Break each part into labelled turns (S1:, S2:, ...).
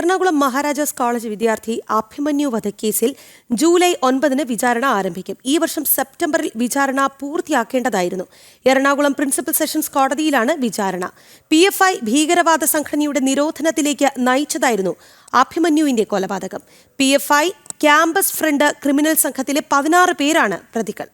S1: Ernakulam Maharajas college വിദ്യാർത്ഥി അഭിമന്യു വധക്കേസിൽ July ഒൻപതിന് വിചാരണ ആരംഭിക്കും. ഈ വർഷം സെപ്റ്റംബറിൽ വിചാരണ പൂർത്തിയാക്കേണ്ടതായിരുന്നു. എറണാകുളം പ്രിൻസിപ്പൽ സെഷൻസ് കോടതിയിലാണ് വിചാരണ. പി എഫ് ഐ ഭീകരവാദ സംഘടനയുടെ നിരോധനത്തിലേക്ക് നയിച്ചതായിരുന്നു അഭിമന്യുവിന്റെ കൊലപാതകം. P F I campus front criminal സംഘത്തിലെ പതിനാറ് പേരാണ് പ്രതികൾ.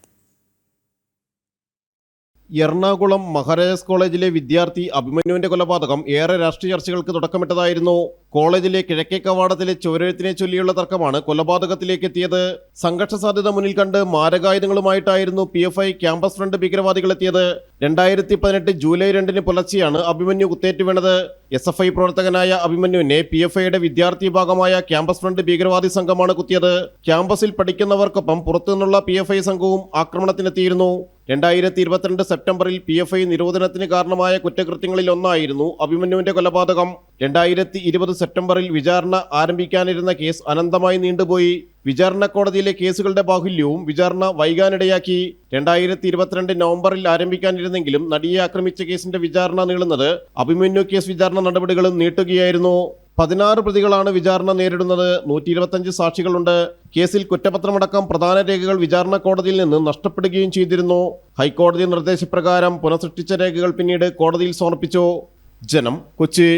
S2: എറണാകുളം മഹാരാജാസ് കോളേജിലെ വിദ്യാർത്ഥി അഭിമന്യുവിന്റെ കൊലപാതകം ഏറെ രാഷ്ട്രീയ ചർച്ചകൾക്ക് തുടക്കമിട്ടതായിരുന്നു. കോളേജിലെ കിഴക്കേ കവാടത്തിലെ ചുവരെഴുത്തിനെ ചൊല്ലിയുള്ള തർക്കമാണ് കൊലപാതകത്തിലേക്ക് എത്തിയത്. സംഘർഷ സാധ്യത മുന്നിൽ കണ്ട് മാരകായുധങ്ങളുമായിട്ടായിരുന്നു P F I campus front ഭീകരവാദികൾ എത്തിയത്. രണ്ടായിരത്തി പതിനെട്ട് ജൂലൈ രണ്ടിന് പുലർച്ചെയാണ് അഭിമന്യു കുത്തേറ്റ് വീണത് എസ് എഫ് ഐ പ്രവർത്തകനായ അഭിമന്യുവിനെ പി എഫ് ഐയുടെ വിദ്യാർത്ഥി വിഭാഗമായ ക്യാമ്പസ് ഫ്രണ്ട് ഭീകരവാദി സംഘമാണ് കുത്തിയത്. ക്യാമ്പസിൽ പഠിക്കുന്നവർക്കൊപ്പം പുറത്തുനിന്നുള്ള പി എഫ് ഐ സംഘവും ആക്രമണത്തിനെത്തിയിരുന്നു. രണ്ടായിരത്തി ഇരുപത്തിരണ്ട് സെപ്റ്റംബറിൽ പി എഫ് ഐ നിരോധനത്തിന് കാരണമായ കുറ്റകൃത്യങ്ങളിൽ ഒന്നായിരുന്നു അഭിമന്യുവിന്റെ കൊലപാതകം. രണ്ടായിരത്തി ഇരുപത് സെപ്റ്റംബറിൽ വിചാരണ ആരംഭിക്കാനിരുന്ന കേസ് അനന്തമായി നീണ്ടുപോയി. വിചാരണ കോടതിയിലെ കേസുകളുടെ ബാഹുല്യവും വിചാരണ വൈകാനിടയാക്കി. രണ്ടായിരത്തി ഇരുപത്തിരണ്ട് നവംബറിൽ ആരംഭിക്കാനിരുന്നെങ്കിലും നടിയെ ആക്രമിച്ച കേസിന്റെ വിചാരണ നീളുന്നത് അഭിമന്യു കേസ് വിചാരണ നടപടികളും നീട്ടുകയായിരുന്നു. പതിനാറ് പ്രതികളാണ് വിചാരണ നേരിടുന്നത്. നൂറ്റി ഇരുപത്തഞ്ച് സാക്ഷികളുണ്ട്. കേസിൽ കുറ്റപത്രമടക്കം പ്രധാന രേഖകൾ വിചാരണ കോടതിയിൽ നിന്ന് നഷ്ടപ്പെടുകയും ചെയ്തിരുന്നു. ഹൈക്കോടതി നിർദ്ദേശപ്രകാരം പുനഃസൃഷ്ടിച്ച രേഖകൾ പിന്നീട് കോടതിയിൽ സമർപ്പിച്ചു. ജനം കൊച്ചി.